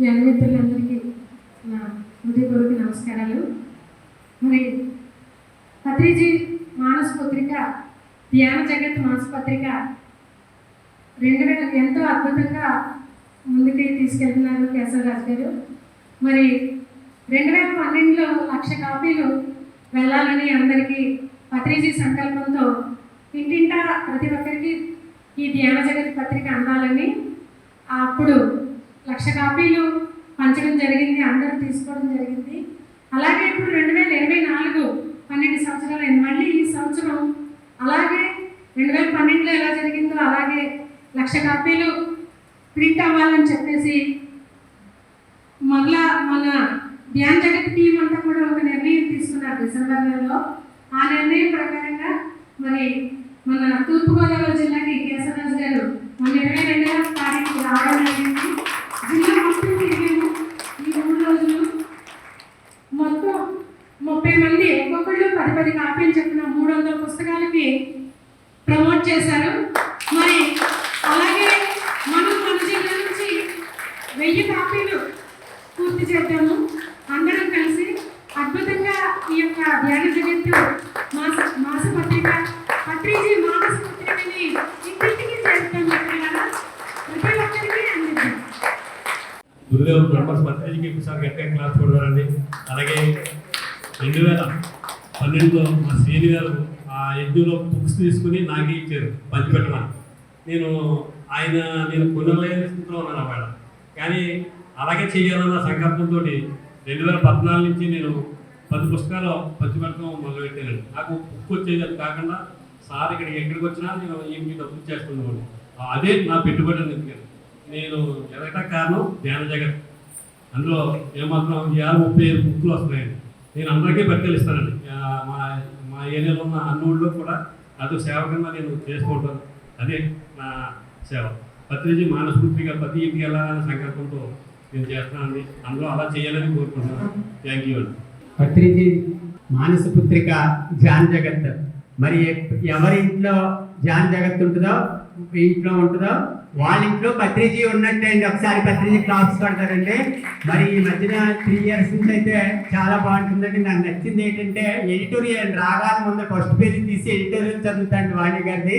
జనమిత్రులందరికీ నా హృదయపూర్వక నమస్కారాలు. మరి పత్రిజీ మానస పత్రిక ధ్యాన జగత్ మానస పత్రిక రెండు వేల ఎంతో అద్భుతంగా ముందుకి తీసుకెళ్తున్నారు కేశవరాజు గారు. మరి రెండు వేల పన్నెండులో లక్ష కాపీలు వెళ్ళాలని అందరికీ పత్రిజీ సంకల్పంతో ఇంటింటా ప్రతి ఒక్కరికి ఈ ధ్యాన జగత్ పత్రిక అందాలని అప్పుడు లక్ష కాపీలు పంచడం జరిగింది అందరూ తీసుకోవడం జరిగింది. అలాగే ఇప్పుడు రెండు వేల ఇరవై నాలుగు పన్నెండు సంవత్సరాలు మళ్ళీ ఈ సంవత్సరం అలాగే రెండు వేల పన్నెండులో ఎలా జరిగిందో అలాగే లక్ష కాపీలు ప్రింట్ అవ్వాలని చెప్పేసి మళ్ళా మన ధ్యాన్ జగత్ టీం అంతా కూడా ఒక నిర్ణయం తీసుకున్నారు డిసెంబర్ నెలలో. ఆ నిర్ణయం ప్రకారంగా మరి మన తూర్పుగోదావరి జిల్లాకి కేశవరాజు గారు మన ఇరవై రెండవ తారీఖు రావడం జరిగింది జిల్లా మొత్తం తిరిగాము ఈ మూడు రోజులు మొత్తం ముప్పై మంది ఒక్కొక్కళ్ళు పది పది కాపీలు చెప్పిన మూడు వందల పుస్తకాలకి ప్రమోట్ చేశారు. మరి అలాగే మనం మన జిల్లా నుంచి వెయ్యి కాపీలు పూర్తి చేద్దాము. అందరం కలిసి అద్భుతంగా ఈ యొక్క ధ్యాన జగత్తు మాస మాస పత్రిక పత్రిజీ మాస పత్రికని ఇంటింటికి చేస్తాం మిత్రులారా. ప్రతి ఒక్కరికి అందిద్దాం. గురుదేవ్ బ్రహ్మస్ పత్రికకి ఒకసారి ఎక్కడ క్లాస్ కొడతారండి. అలాగే రెండు వేల పన్నెండులో మా శ్రీని గారు యజ్ఞంలో బుక్స్ తీసుకుని నాకే ఇచ్చారు పంచిపెట్టమని నేను ఆయన నేను కొనలేని స్థితిలో ఉన్నాను అన్నమాట. కానీ అలాగే చేయాలన్న సంకల్పంతో రెండు వేల పద్నాలుగు నుంచి నేను పది పుస్తకాలు పంచిపెట్టడం మొదలుపెట్టానండి. నాకు బుక్ వచ్చేది అది కాకుండా సార్ ఇక్కడికి ఎక్కడికి వచ్చినా నేను ఏమి డబ్బులు చేస్తున్నాను. అదే నా పెట్టుబడి ఎందుకంటే నేను ఎదగటం కారణం ధ్యాన జగత్. అందులో ఏమాత్రం యాభై ముప్పై ఐదు బుక్లు వస్తున్నాయండి. నేను అందరికీ పట్టుకెళ్ళిస్తానండి ఇస్తానండి. మా మా ఏరియాలో ఉన్న అన్నోళ్ళు కూడా అది సేవ కింద నేను చేసుకుంటాను అదే నా సేవ. పత్రిజీ మానస్ఫూర్తిగా ప్రతి ఇంటికి వెళ్ళాలనే సంకల్పంతో నేను చేస్తున్నానండి. అందులో అలా చేయాలని కోరుకుంటున్నాను. థ్యాంక్ యూ అండి. పత్రిజీ మానసపుత్రిక జాన్ జగత్ మరి ఎవరి ఇంట్లో జాన్ జగత్ ఉంటుందో ఇంట్లో ఉంటుందో వాళ్ళ ఇంట్లో పత్రిజీ ఉన్నట్టే ఒకసారి పత్రిజీ క్లాప్స్ పడతారండి మరి ఈ మధ్యన త్రీ ఇయర్స్ నుంచి అయితే చాలా బాగుంటుందండి. నాకు నచ్చింది ఏంటంటే ఎడిటోరియల్ రాగాల ముందు ఫస్ట్ పేజీ తీసి ఎడిటోరియల్ చదువుతాండి వాణి గారిది.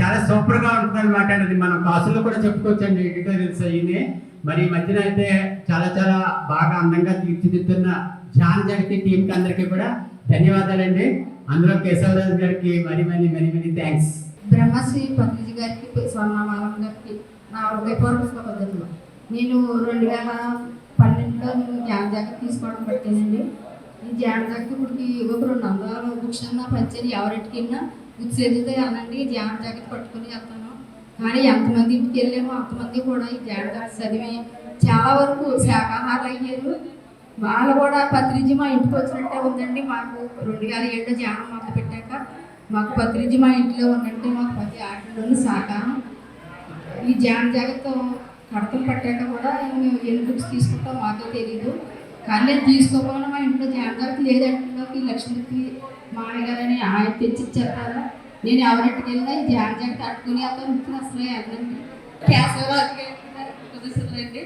చాలా సూపర్గా ఉంటుందన్నమాట ఉంటుంది అనమాట అది. మనం క్లాసుల్లో కూడా చెప్పుకోవచ్చండి ఎడిటోరియల్స్ అయ్యి మరి ఈ మధ్యన అయితే చాలా చాలా బాగా అందంగా తీర్చిదిద్దున్న జాన్ జగతి టీంకి అందరికీ కూడా ధన్యవాదాలండి. అందులో కేశవరాజు గారికి మరీ మరీ మరీ మరీ థ్యాంక్స్ బ్రహ్మశ్రీ పద్మజి గారికి స్వర్ణమాలం గారికి నా హృదయపూర్వక పద్ధతిలో నేను రెండు వేల పన్నెండులో నేను జ్ఞాన జాగ్రత్త తీసుకోవడం పెట్టానండి. ఈ జ్ఞాన జాగ్రత్త ఇప్పటికి ఒక రెండు వందల బుక్స్ అన్నా పంచారు ఎవరింటికైనా బుక్స్ ఎదిగితే అనండి జ్ఞాన జాగ్రత్త పట్టుకుని వెళ్తాను. కానీ ఎంతమంది ఇంటికి వెళ్ళామో అంతమంది కూడా ఈ జ్ఞాన జాగ్రత్త చదివి చాలా వరకు శాఖాహారాలు అయ్యారు. వాళ్ళు కూడా పత్రిజీ మా ఇంటికి వచ్చినట్టే ఉందండి. మాకు రెండు వేల ఏడు ధ్యానం మొదలు పెట్టాక మాకు పత్రిజీ మా ఇంట్లో ఉన్నట్టే మాకు ప్రతి ఆటలోని సహకారం ఈ ధ్యాన జాగ్రత్త కడతలు పట్టాక కూడా మేము ఎన్ని బుక్స్ తీసుకుంటాం మాకే తెలియదు కానీ నేను తీసుకోకుండా మా ఇంట్లో ధ్యాన జాగ్రత్త లేదంటే ఈ లక్ష్మికి మామగారని ఆయన తెచ్చి చెప్పారు నేను ఎవరింటికి వెళ్ళినా ఈ ధ్యాన జాగ్రత్త అట్టుకుని అతను ఇప్పుడు అసలు వెళ్ళండి కేశవరాజు కుదురుతుందండి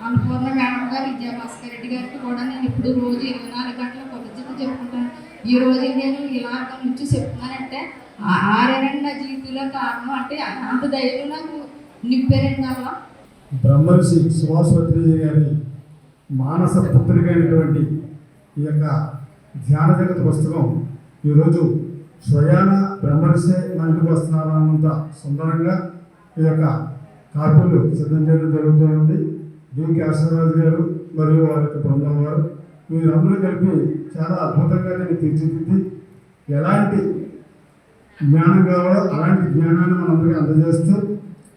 అన్నపూర్ణ మేడం గారు విద్యాభాస్కర్ రెడ్డి గారికి కూడా నేను ఇప్పుడు రోజు ఇరవై నాలుగు గంటల కృతజ్ఞత చెప్పుకుంటాను. ఈ రోజు నేను ఇలా నుంచి చెప్తున్నానంటే ఆరేనండి నా జీవితంలో కారణం అంటే అంత ధైర్యం నాకు నింపారండి అలా బ్రహ్మర్షి సుభాష్ గారి మానస పుత్రిక అయినటువంటి ఈ యొక్క ధ్యాన జగత్ పుస్తకం ఈరోజు స్వయాన బ్రహ్మర్షి మా ఇంటికి వస్తున్నారు అన్నంత సుందరంగా ఈ యొక్క కార్పులు సిద్ధం చేయడం జరుగుతుంది డి కేశవరాజు గారు మరియు వారి యొక్క బృందం వారు వీరందరూ కలిపి చాలా అద్భుతంగా నేను తీర్చిదిద్ది. ఎలాంటి జ్ఞానం కావాలో అలాంటి జ్ఞానాన్ని మనందరికీ అందజేస్తూ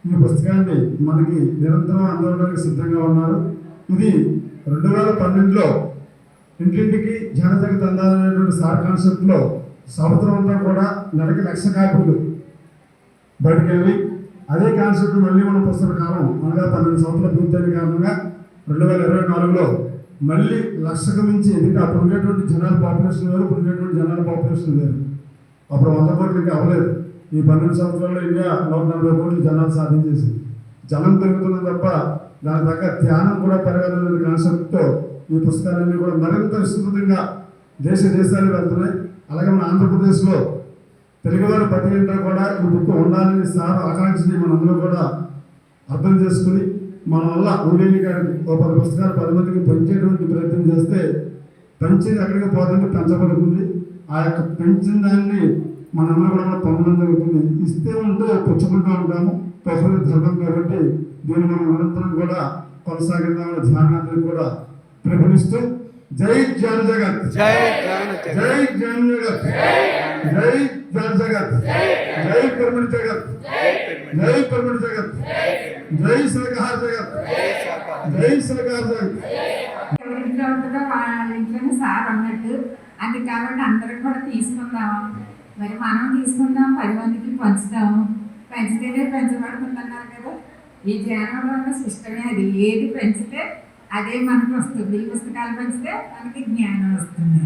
ఈ పుస్తకాన్ని మనకి నిరంతరం అందడానికి సిద్ధంగా ఉన్నారు. ఇది రెండు వేల పన్నెండులో ఇంటింటికి జనజగత్ అందాలనేటువంటి సార్ కాన్సెప్ట్లో సంవత్సరం అంతా కూడా నెలకి లక్ష కాపీలు బయటకెళ్ళి అదే కాన్సెప్ట్ మళ్ళీ మన పుస్తక అనగా పన్నెండు సంవత్సరాల పూర్తయిన కారణంగా రెండు వేల ఇరవై నాలుగులో మళ్ళీ లక్షకు మించి ఎందుకంటే అప్పుడు ఉండేటువంటి జనాల పాపులేషన్ వేరు ఇప్పుడు ఉండేటువంటి జనాల పాపులేషన్ వేరు. అప్పుడు వంద కోట్లు ఇంకా అవ్వలేదు. ఈ పన్నెండు సంవత్సరాల్లో ఇండియా నూట నలభై కోట్లు జనాలు సాధించేసింది. జనం పెరుగుతుంది తప్ప దాని తగ్గ ధ్యానం కూడా పెరగాలనే కాన్సెప్ట్తో ఈ పుస్తకాలన్నీ కూడా మరింత విస్తృతంగా దేశ దేశాలు వెళ్తున్నాయి. అలాగే మన ఆంధ్రప్రదేశ్లో తెలుగువారి ప్రతి ఇంట్లో కూడా ఈ బుక్ ఉండాలని సార్ ఆకాంక్షని మనందరూ కూడా అర్థం చేసుకుని మన వల్ల ఉండేవి గారికి ఒక పది పుస్తకాలు పది మందికి పెంచేటువంటి ప్రయత్నం చేస్తే పెంచేది ఎక్కడికి పోతుంది పెంచబడుతుంది. ఆ యొక్క పెంచిన దాన్ని మనందరూ కూడా పొందడం జరుగుతుంది. ఇస్తే ఉంటూ పుచ్చుకుంటూ ఉంటాము. ప్రకృతి ధర్మం కాబట్టి దీన్ని మనం నిరంతరం కూడా కొనసాగిద్దామని ధ్యానాన్ని కూడా ప్రకటిస్తూ జై జాన్ జగత్ జై జై జాన్ జగత్ జై జాన్ జగత్. జై పిరమిడ్ జగత్. జై పిరమిడ్ జగత్. జై సహకార జగత్. జై సహకార జగత్. వాళ్ళ ఇంట్లోనే సార్ అన్నట్టు అది కాబట్టి అందరం కూడా తీసుకుందాం మరి మనం తీసుకుందాం పది మందికి పంచుదాం పెంచితేనే పెంచబడుతుందన్నారు కదా. ఈ ధ్యానంలో ఉన్న సిస్టమే అది ఏది పెంచితే అదే మనకు వస్తుంది. ఈ పుస్తకాలు పెంచితే మనకి జ్ఞానం వస్తుంది.